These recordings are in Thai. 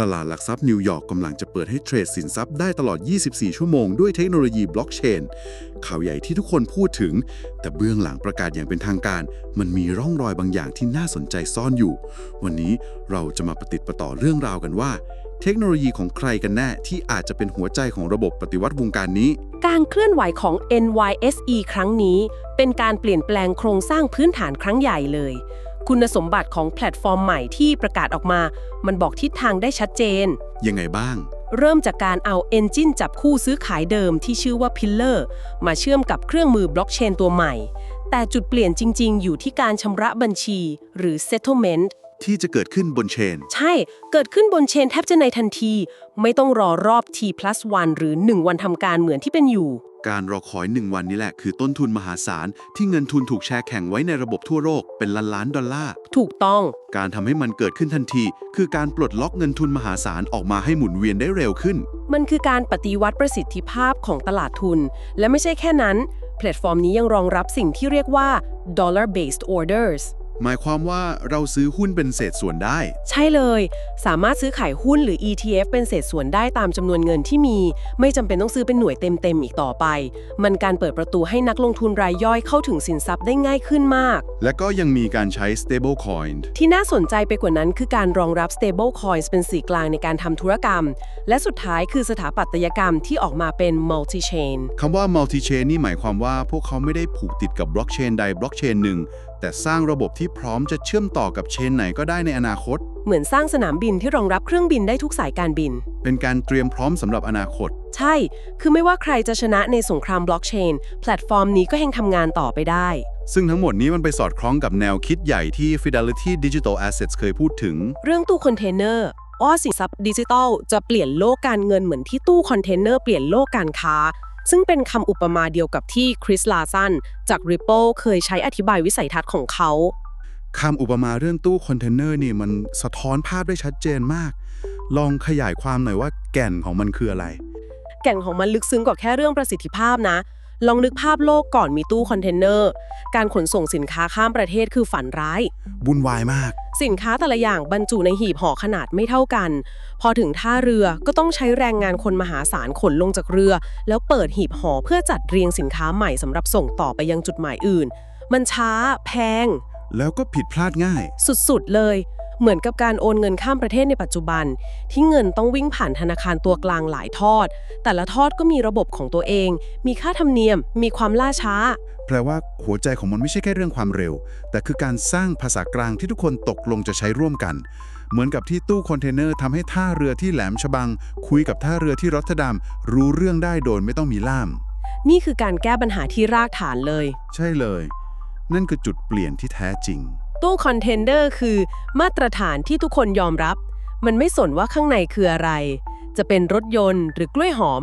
ตลาดหลักทรัพย์นิวยอร์กกำลังจะเปิดให้เทรดสินทรัพย์ได้ตลอด 24 ชั่วโมงด้วยเทคโนโลยีบล็อกเชน ข่าวใหญ่ที่ทุกคนพูดถึง แต่เบื้องหลังประกาศอย่างเป็นทางการ มันมีร่องรอยบางอย่างที่น่าสนใจซ่อนอยู่ วันนี้เราจะมาประติดประต่อเรื่องราวกันว่า เทคโนโลยีของใครกันแน่ที่อาจจะเป็นหัวใจของระบบปฏิวัติวงการนี้ การเคลื่อนไหวของ NYSE ครั้งนี้ เป็นการเปลี่ยนแปลงโครงสร้างพื้นฐานครั้งใหญ่เลย คุณสมบัติของแพลตฟอร์มใหม่ที่ประกาศออกมา มันบอกทิศทางได้ชัดเจน ยังไงบ้าง เริ่มจากการเอา Engine จับคู่ซื้อขายเดิมที่ชื่อว่า Pillar มาเชื่อมกับเครื่องมือบล็อกเชนตัวใหม่ แต่จุดเปลี่ยนจริง ๆ อยู่ที่การชำระบัญชีหรือ Settlement ที่จะเกิดขึ้นบนเชน ใช่ เกิดขึ้นบนเชนแทบจะในทันที ไม่ต้องรอรอบ T plus 1หรือ 1 วันทำการเหมือนที่เป็นอยู่ การรอคอยหนึ่งวันนี้แหละ คือต้นทุนมหาศาล ที่เงินทุนถูกแชร์แข่งไว้ในระบบทั่วโลกเป็นล้านล้านๆดอลลาร์ ถูกต้อง การทำให้มันเกิดขึ้นทันที คือการปลดล็อกเงินทุนมหาศาลออกมาให้หมุนเวียนได้เร็วขึ้น มันคือการปฏิวัติประสิทธิภาพของตลาดทุน และไม่ใช่แค่นั้น แพลตฟอร์มนี้ยังรองรับสิ่งที่เรียกว่า dollar based orders หมายความว่าเราซื้อหุ้นเป็นเศษส่วนได้ ใช่เลย สามารถซื้อขายหุ้นหรือ ETF เป็นเศษส่วนได้ตามจำนวนเงินที่มี ไม่จำเป็นต้องซื้อเป็นหน่วยเต็มๆอีกต่อไป มันการเปิดประตูให้นักลงทุนรายย่อยเข้าถึงสินทรัพย์ได้ง่ายขึ้นมาก และก็ยังมีการใช้ stable coin ที่น่าสนใจไปกว่านั้นคือการรองรับ stable coins เป็นสื่อกลางในการทำธุรกรรม และสุดท้ายคือสถาปัตยกรรมที่ออกมาเป็น multi chain คำว่า multi chain นี่หมายความว่าพวกเขาไม่ได้ผูกติดกับบล็อกเชนใดบล็อกเชนหนึ่ง แต่สร้างระบบที่พร้อมจะเชื่อมต่อกับเชนไหนก็ได้ในอนาคต เหมือนสร้างสนามบินที่รองรับเครื่องบินได้ทุกสายการบิน เป็นการเตรียมพร้อมสำหรับอนาคต ใช่ คือไม่ว่าใครจะชนะในสงครามบล็อกเชน แพลตฟอร์มนี้ก็ยังทำงานต่อไปได้ ซึ่งทั้งหมดนี้มันไปสอดคล้องกับแนวคิดใหญ่ที่ Fidelity Digital Assets เคยพูดถึง เรื่องตู้คอนเทนเนอร์อ้อสินทรัพย์ดิจิทัลจะเปลี่ยนโลกการเงินเหมือนที่ตู้คอนเทนเนอร์เปลี่ยนโลกการค้า ซึ่งเป็นคำอุปมาเดียวกับที่คริสลาซันจาก Ripple เคยใช้อธิบายวิสัยทัศน์ของเขาคำอุปมาเรื่องตู้คอนเทนเนอร์นี่มันสะท้อนภาพได้ชัดเจนมาก ลองขยายความหน่อยว่าแก่นของมันคืออะไร แก่นของมันลึกซึ้งกว่าแค่เรื่องประสิทธิภาพนะ ลองนึกภาพโลกก่อนมีตู้คอนเทนเนอร์ การขนส่งสินค้าข้ามประเทศคือฝันร้าย บุญวายมาก สินค้าแต่ละอย่างบรรจุในหีบห่อขนาดไม่เท่ากัน พอถึงท่าเรือก็ต้องใช้แรงงานคนมหาศาลขนลงจากเรือ แล้วเปิดหีบห่อเพื่อจัดเรียงสินค้าใหม่สำหรับส่งต่อไปยังจุดหมายอื่น มันช้า แพง แล้วก็ผิดพลาดง่าย สุดๆเลย เหมือนกับการโอนเงินข้ามประเทศในปัจจุบัน ที่เงินต้องวิ่งผ่านธนาคารตัวกลางหลายทอด แต่ละทอดก็มีระบบของตัวเอง มีค่าธรรมเนียม มีความล่าช้า แปลว่าหัวใจของมันไม่ใช่แค่เรื่องความเร็ว แต่คือการสร้างภาษากลางที่ทุกคนตกลงจะใช้ร่วมกัน เหมือนกับที่ตู้คอนเทนเนอร์ทำให้ท่าเรือที่แหลมฉบัง คุยกับท่าเรือที่รอตเทอร์ดัมรู้เรื่องได้โดยไม่ต้องมีล่าม นี่คือการแก้ปัญหาที่รากฐานเลย ใช่เลย นั่นคือจุดเปลี่ยนที่แท้จริง ตู้คอนเทนเนอร์คือมาตรฐานที่ทุกคนยอมรับ มันไม่สนว่าข้างในคืออะไร จะเป็นรถยนต์หรือกล้วยหอม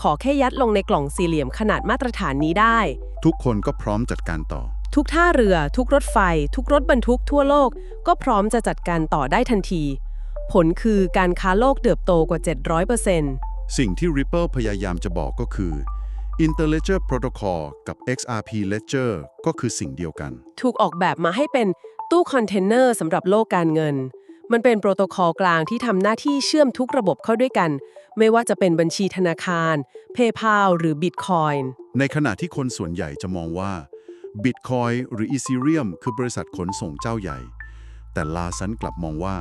ขอแค่ยัดลงในกล่องสี่เหลี่ยมขนาดมาตรฐานนี้ได้ ทุกคนก็พร้อมจัดการต่อ ทุกท่าเรือ ทุกรถไฟ ทุกรถบรรทุกทั่วโลก ก็พร้อมจะจัดการต่อได้ทันที ผลคือการค้าโลกเติบโตกว่า 700%สิ่งที่ Ripple พยายามจะบอกก็คือ Interledger Protocol กับ XRP Ledger ก็คือสิ่งเดียวกัน ถูกออกแบบมาให้เป็น ตู้คอนเทนเนอร์สำหรับโลกการเงิน มันเป็นโปรโตคอลกลางที่ทำหน้าที่เชื่อมทุกระบบเข้าด้วยกัน ไม่ว่าจะเป็นบัญชีธนาคาร PayPal หรือ Bitcoin ในขณะที่คนส่วนใหญ่จะมองว่า Bitcoin หรือ Ethereum คือบริษัทขนส่งเจ้าใหญ่ แต่ลาซันกลับมองว่า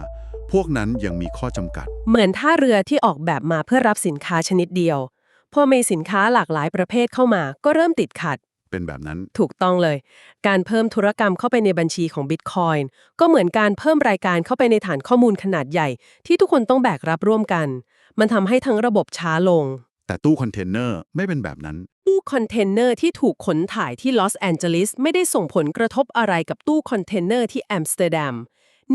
พวกนั้นยังมีข้อจำกัด เหมือนท่าเรือที่ออกแบบมาเพื่อรับสินค้าชนิดเดียว พอมีสินค้าหลากหลายประเภทเข้ามาก็เริ่มติดขัด เป็นแบบนั้น ถูกต้องเลย การเพิ่มธุรกรรมเข้าไปในบัญชีของ Bitcoin ก็เหมือนการเพิ่มรายการเข้าไปในฐานข้อมูลขนาดใหญ่ ที่ทุกคนต้องแบกรับร่วมกัน มันทำให้ทั้งระบบช้าลง แต่ตู้คอนเทนเนอร์ไม่เป็นแบบนั้น ตู้คอนเทนเนอร์ที่ถูกขนถ่ายที่ลอสแอนเจลิสไม่ได้ส่งผลกระทบอะไรกับตู้คอนเทนเนอร์ที่แอมสเตอร์ดัม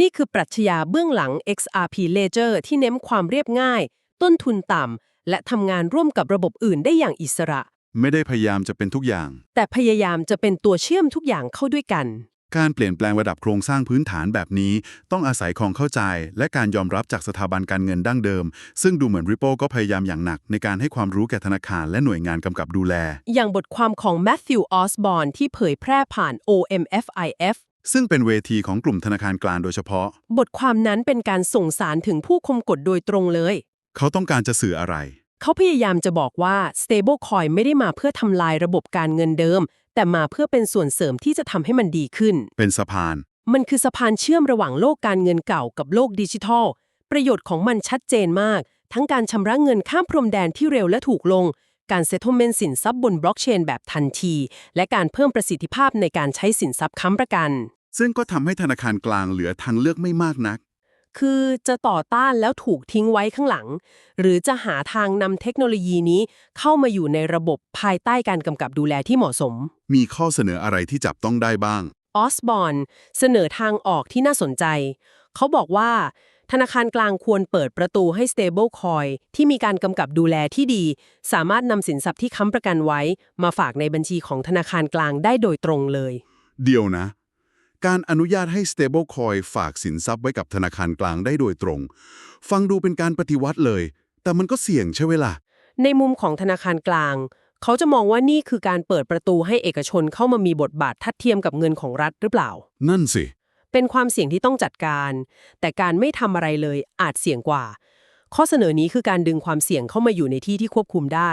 นี่คือปรัชญาเบื้องหลัง XRP Ledger ที่เน้นความเรียบง่าย ต้นทุนต่ำและทำงานร่วมกับระบบอื่นได้อย่างอิสระ ไม่ได้พยายามจะเป็นทุกอย่าง แต่พยายามจะเป็นตัวเชื่อมทุกอย่างเข้าด้วยกัน การเปลี่ยนแปลงระดับโครงสร้างพื้นฐานแบบนี้ ต้องอาศัยความเข้าใจ และการยอมรับจากสถาบันการเงินดั้งเดิม ซึ่งดูเหมือน Ripple ก็พยายามอย่างหนักในการให้ความรู้แก่ธนาคารและหน่วยงานกำกับดูแล อย่างบทความของ Matthew Osborne ที่เผยแพร่ผ่าน OMFIF ซึ่งเป็นเวทีของกลุ่มธนาคารกลางโดยเฉพาะ บทความนั้นเป็นการส่งสารถึงผู้คมกฎโดยตรงเลย เขาต้องการจะสื่ออะไร เขาพยายามจะบอกว่า stablecoin ไม่ได้มาเพื่อทำลายระบบการเงินเดิม แต่มาเพื่อเป็นส่วนเสริมที่จะทำให้มันดีขึ้น เป็นสะพาน มันคือสะพานเชื่อมระหว่างโลกการเงินเก่ากับโลกดิจิทัล ประโยชน์ของมันชัดเจนมาก ทั้งการชำระเงินข้ามพรมแดนที่เร็วและถูกลง การเซ t ต e เมนต์สินทรัพย์บนบล็อกเชนแบบทันที และการเพิ่มประสิทธิภาพในการใช้สินทรัพย์ค้ำประกัน ซึ่งก็ทำให้ธนาคารกลางเหลือทางเลือกไม่มากนัก คือจะต่อต้านแล้วถูกทิ้งไว้ข้างหลัง หรือจะหาทางนำเทคโนโลยีนี้เข้ามาอยู่ในระบบภายใต้การกำกับดูแลที่เหมาะสม มีข้อเสนออะไรที่จับต้องได้บ้าง ออสบอนเสนอทางออกที่น่าสนใจ เขาบอกว่า ธนาคารกลางควรเปิดประตูให้ stablecoin ที่มีการกำกับดูแลที่ดี สามารถนำสินทรัพย์ที่ค้ำประกันไว้ มาฝากในบัญชีของธนาคารกลางได้โดยตรงเลย เดียวนะ การอนุญาตให้ stablecoin ฝากสินทรัพย์ไว้กับธนาคารกลางได้โดยตรง ฟังดูเป็นการปฏิวัติเลย แต่มันก็เสี่ยงใช่ไหมล่ะ ในมุมของธนาคารกลาง เขาจะมองว่านี่คือการเปิดประตูให้เอกชนเข้ามามีบทบาททัดเทียมกับเงินของรัฐหรือเปล่า นั่นสิ เป็นความเสี่ยงที่ต้องจัดการ แต่การไม่ทำอะไรเลยอาจเสี่ยงกว่า ข้อเสนอนี้คือการดึงความเสี่ยงเข้ามาอยู่ในที่ที่ควบคุมได้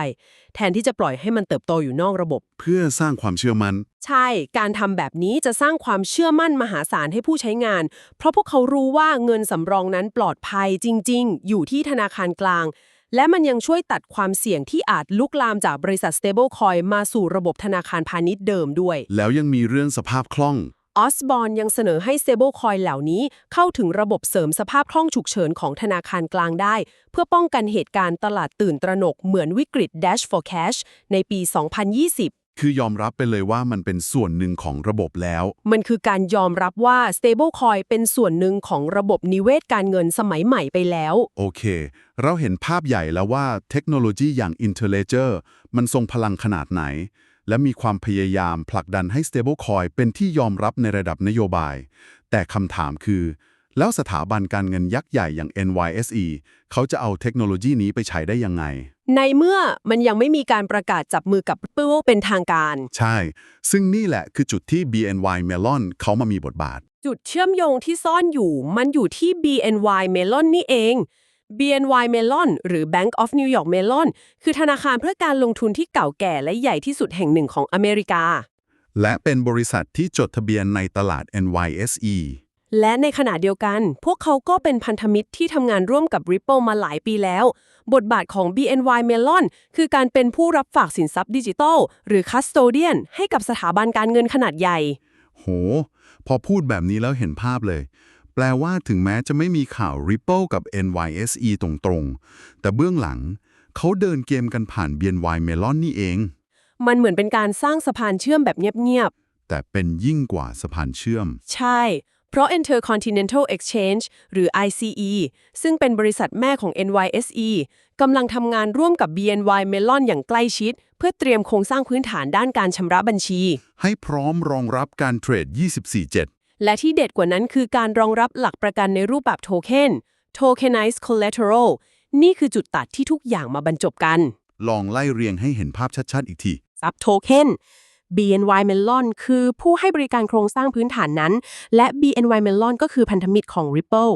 แทนที่จะปล่อยให้มันเติบโตอยู่นอกระบบ เพื่อสร้างความเชื่อมัน่น ใช่ การทำแบบนี้จะสร้างความเชื่อมั่นมหาศาลให้ผู้ใช้งาน เพราะพวกเขารู้ว่าเงินสำรองนั้นปลอดภัยจริง ๆ อยู่ที่ธนาคารกลาง และมันยังช่วยตัดความเสี่ยงที่อาจลุกลามจากบริษัท stablecoin มาสู่ระบบธนาคารพาณิชย์เดิมด้วย แล้วยังมีเรื่องสภาพคล่อง ออสบอนยังเสนอให้ stablecoin เหล่านี้เข้าถึงระบบเสริมสภาพคล่องฉุกเฉินของธนาคารกลางได้ เพื่อป้องกันเหตุการณ์ตลาดตื่นตระหนกเหมือนวิกฤต Dash for Cash ในปี 2020คือยอมรับไปเลยว่ามันเป็นส่วนหนึ่งของระบบแล้ว มันคือการยอมรับว่า stablecoin เป็นส่วนหนึ่งของระบบนิเวศการเงินสมัยใหม่ไปแล้ว โอเค เราเห็นภาพใหญ่แล้วว่าเทคโนโลยีอย่าง Interledger มันทรงพลังขนาดไหน และมีความพยายามผลักดันให้ stablecoin เป็นที่ยอมรับในระดับนโยบาย แต่คำถามคือ แล้วสถาบันการเงินยักษ์ใหญ่อย่าง NYSE เขาจะเอาเทคโนโลยีนี้ไปใช้ได้ยังไง ในเมื่อมันยังไม่มีการประกาศจับมือกับ Ripple เป็นทางการ ใช่ ซึ่งนี่แหละคือจุดที่ BNY Mellon เขามามีบทบาท จุดเชื่อมโยงที่ซ่อนอยู่ มันอยู่ที่ BNY Mellon นี่เอง BNY Mellon หรือ Bank of New York Mellon คือธนาคารเพื่อการลงทุนที่เก่าแก่และใหญ่ที่สุดแห่งหนึ่งของอเมริกา และเป็นบริษัทที่จดทะเบียนในตลาด NYSE และในขณะเดียวกัน พวกเขาก็เป็นพันธมิตรที่ทำงานร่วมกับ Ripple มาหลายปีแล้ว บทบาทของ BNY Mellon คือการเป็นผู้รับฝากสินทรัพย์ดิจิทัล หรือ custodian ให้กับสถาบันการเงินขนาดใหญ่ โห พอพูดแบบนี้แล้วเห็นภาพเลย แปลว่าถึงแม้จะไม่มีข่าว Ripple กับ NYSE ตรงๆ แต่เบื้องหลังเขาเดินเกมกันผ่าน BNY Mellon นี่เอง มันเหมือนเป็นการสร้างสะพานเชื่อมแบบเงียบแต่เป็นยิ่งกว่าสะพานเชื่อมๆใช่ เพราะ Intercontinental Exchange หรือ ICE ซึ่งเป็นบริษัทแม่ของ NYSE กำลังทำงานร่วมกับ BNY Mellon อย่างใกล้ชิด เพื่อเตรียมโครงสร้างพื้นฐานด้านการชำระบัญชี ให้พร้อมรองรับการเทรด 24/7 และที่เด็ดกว่านั้นคือการรองรับหลักประกันในรูปแบบโทเค็น Tokenized Collateral นี่คือจุดตัดที่ทุกอย่างมาบรรจบกัน ลองไล่เรียงให้เห็นภาพชัดๆอีกทีซับโทเค็น BNY Mellon คือผู้ให้บริการโครงสร้างพื้นฐานนั้น และ BNY Mellon ก็คือพันธมิตรของ Ripple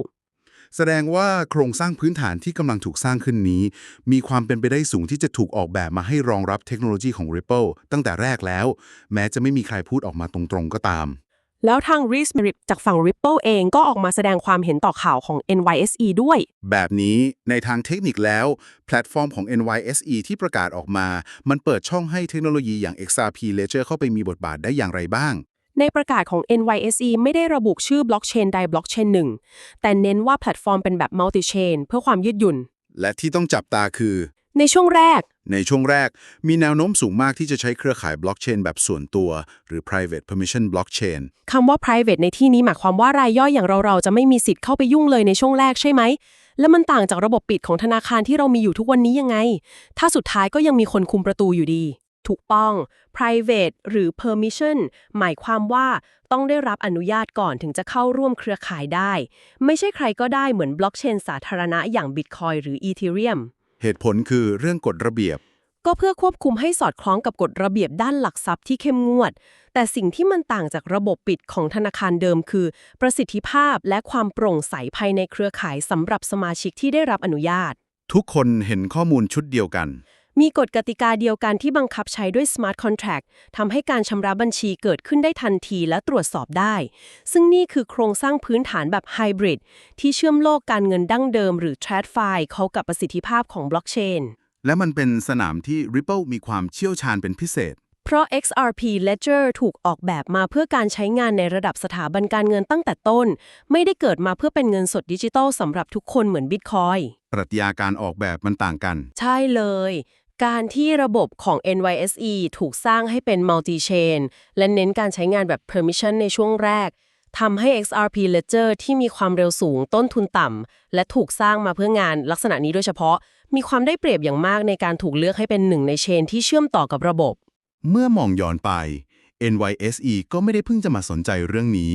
แสดงว่าโครงสร้างพื้นฐานที่กำลังถูกสร้างขึ้นนี้ มีความเป็นไปได้สูงที่จะถูกออกแบบมาให้รองรับเทคโนโลยีของ Ripple ตั้งแต่แรกแล้ว แม้จะไม่มีใครพูดออกมาตรงๆก็ตาม แล้วทาง Reese Merritt จากฝั่ง Ripple เองก็ออกมาแสดงความเห็นต่อข่าวของ NYSE ด้วย แบบนี้ในทางเทคนิคแล้ว แพลตฟอร์มของ NYSE ที่ประกาศออกมา มันเปิดช่องให้เทคโนโลยีอย่าง XRP Ledger เข้าไปมีบทบาทได้อย่างไรบ้าง ในประกาศของ NYSE ไม่ได้ระบุชื่อบล็อกเชนใดบล็อกเชนหนึ่งแต่เน้นว่าแพลตฟอร์มเป็นแบบ multi-chain เพื่อความยืดหยุ่น และที่ต้องจับตาคือ ในช่วงแรก ในช่วงแรกมีแนวโน้มสูงมากที่จะใช้เครือข่ายบล็อกเชนแบบส่วนตัว หรือ private permission blockchain คำว่า private ในที่นี้หมายความว่ารายย่อยอย่างเราๆ จะไม่มีสิทธิ์เข้าไปยุ่งเลยในช่วงแรกใช่ไหม แล้วมันต่างจากระบบปิดของธนาคารที่เรามีอยู่ทุกวันนี้ยังไง ถ้าสุดท้ายก็ยังมีคนคุมประตูอยู่ดี ถูกต้อง private หรือ permission หมายความว่าต้องได้รับอนุญาตก่อนถึงจะเข้าร่วมเครือข่ายได้ ไม่ใช่ใครก็ได้เหมือนบล็อกเชนสาธารณะอย่าง Bitcoin หรือ Ethereum เหตุผลคือเรื่องกฎระเบียบ ก็เพื่อควบคุมให้สอดคล้องกับกฎระเบียบด้านหลักทรัพย์ที่เข้มงวด แต่สิ่งที่มันต่างจากระบบปิดของธนาคารเดิมคือ ประสิทธิภาพและความโปร่งใสภายในเครือข่ายสำหรับสมาชิกที่ได้รับอนุญาต ทุกคนเห็นข้อมูลชุดเดียวกัน มีกฎกติกาเดียวกันที่บังคับใช้ด้วย Smart Contract ทำให้การชำระบัญชีเกิดขึ้นได้ทันทีและตรวจสอบได้ ซึ่งนี่คือโครงสร้างพื้นฐานแบบไฮบริดที่เชื่อมโลกการเงินดั้งเดิมหรือ TradFi เข้ากับประสิทธิภาพของบล็อกเชนและมันเป็นสนามที่ Ripple มีความเชี่ยวชาญเป็นพิเศษ เพราะ XRP Ledger ถูกออกแบบมาเพื่อการใช้งานในระดับสถาบันการเงินตั้งแต่ต้น ไม่ได้เกิดมาเพื่อเป็นเงินสดดิจิทัลสำหรับทุกคนเหมือน Bitcoin ปรัชญาการออกแบบมันต่างกัน ใช่เลย การที่ระบบของ NYSE ถูกสร้างให้เป็น multi-chain และเน้นการใช้งานแบบ permission ในช่วงแรกทำให้ XRP Ledger ที่มีความเร็วสูงต้นทุนต่ำ และถูกสร้างมาเพื่องานลักษณะนี้โดยเฉพาะ มีความได้เปรียบอย่างมากในการถูกเลือกให้เป็นหนึ่งในเชนที่เชื่อมต่อกับระบบ เมื่อมองย้อนไป NYSE ก็ไม่ได้เพิ่งจะมาสนใจเรื่องนี้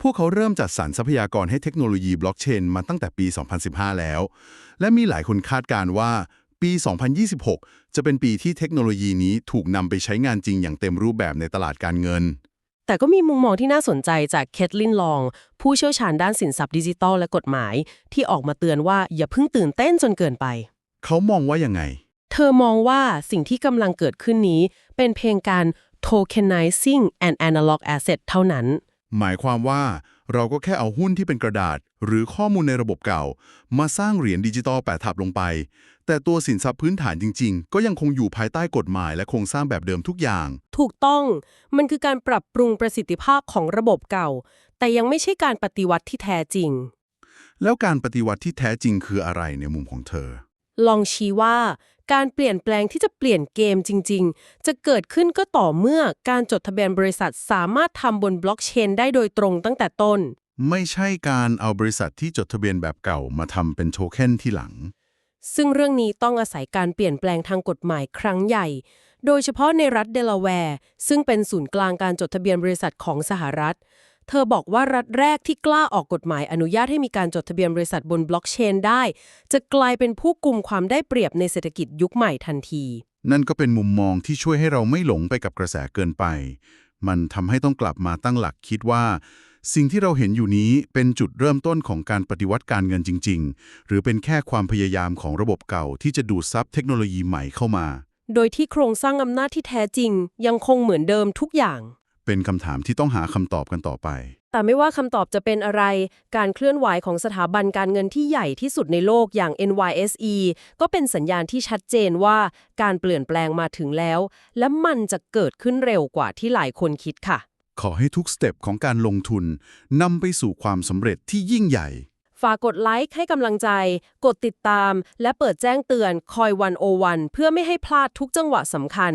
พวกเขาเริ่มจัดสรรทรัพยากรให้เทคโนโลยีบล็อกเชนมาตั้งแต่ปี 2015 แล้ว และมีหลายคนคาดการณ์ว่า ปี 2026 จะเป็นปีที่เทคโนโลยีนี้ถูกนำไปใช้งานจริงอย่างเต็มรูปแบบในตลาดการเงิน แต่ก็มีมุมมองที่น่าสนใจจากเคทลินลอง ผู้เชี่ยวชาญด้านสินทรัพย์ดิจิทัลและกฎหมาย ที่ออกมาเตือนว่าอย่าเพิ่งตื่นเต้นจนเกินไป เขามองว่ายังไง เธอมองว่าสิ่งที่กำลังเกิดขึ้นนี้ เป็นเพียงการ tokenizing an analog asset เท่านั้น หมายความว่าเราก็แค่เอาหุ้นที่เป็นกระดาษ หรือข้อมูลในระบบเก่า มาสร้างเหรียญดิจิตอลแปะทับลงไป แต่ตัวสินทรัพย์พื้นฐานจริง ๆ ก็ยังคงอยู่ภายใต้กฎหมายและโครงสร้างแบบเดิมทุกอย่าง ถูกต้อง มันคือการปรับปรุงประสิทธิภาพของระบบเก่า แต่ยังไม่ใช่การปฏิวัติที่แท้จริง แล้วการปฏิวัติที่แท้จริงคืออะไรในมุมของเธอ ลองชี้ว่า การเปลี่ยนแปลงที่จะเปลี่ยนเกมจริง ๆ จะเกิดขึ้นก็ต่อเมื่อการจดทะเบียนบริษัทสามารถทำบนบล็อกเชนได้โดยตรงตั้งแต่ต้น ไม่ใช่การเอาบริษัทที่จดทะเบียนแบบเก่ามาทำเป็นโทเค็นที่หลัง ซึ่งเรื่องนี้ต้องอาศัยการเปลี่ยนแปลงทางกฎหมายครั้งใหญ่ โดยเฉพาะในรัฐเดลาแวร์ซึ่งเป็นศูนย์กลางการจดทะเบียนบริษัทของสหรัฐ เธอบอกว่ารัฐแรกที่กล้าออกกฎหมายอนุญาตให้มีการจดทะเบียนบริษัทบนบล็อกเชนได้ จะกลายเป็นผู้กลุ่มความได้เปรียบในเศรษฐกิจยุคใหม่ทันที นั่นก็เป็นมุมมองที่ช่วยให้เราไม่หลงไปกับกระแสเกินไป มันทำให้ต้องกลับมาตั้งหลักคิดว่า สิ่งที่เราเห็นอยู่นี้เป็นจุดเริ่มต้นของการปฏิวัติการเงินจริง ๆ หรือเป็นแค่ความพยายามของระบบเก่าที่จะดูดซับเทคโนโลยีใหม่เข้ามา โดยที่โครงสร้างอำนาจที่แท้จริง ยังคงเหมือนเดิมทุกอย่าง เป็นคำถามที่ต้องหาคำตอบกันต่อไป แต่ไม่ว่าคำตอบจะเป็นอะไร การเคลื่อนไหวของสถาบันการเงินที่ใหญ่ที่สุดในโลกอย่าง NYSE ก็เป็นสัญญาณที่ชัดเจนว่าการเปลี่ยนแปลงมาถึงแล้ว และมันจะเกิดขึ้นเร็วกว่าที่หลายคนคิดค่ะ ขอให้ทุกสเต็ปของการลงทุนนำไปสู่ความสำเร็จที่ยิ่งใหญ่ ฝากกดไลค์ให้กำลังใจ กดติดตาม และเปิดแจ้งเตือนคอยวันโอวันเพื่อไม่ให้พลาดทุกจังหวะสำคัญ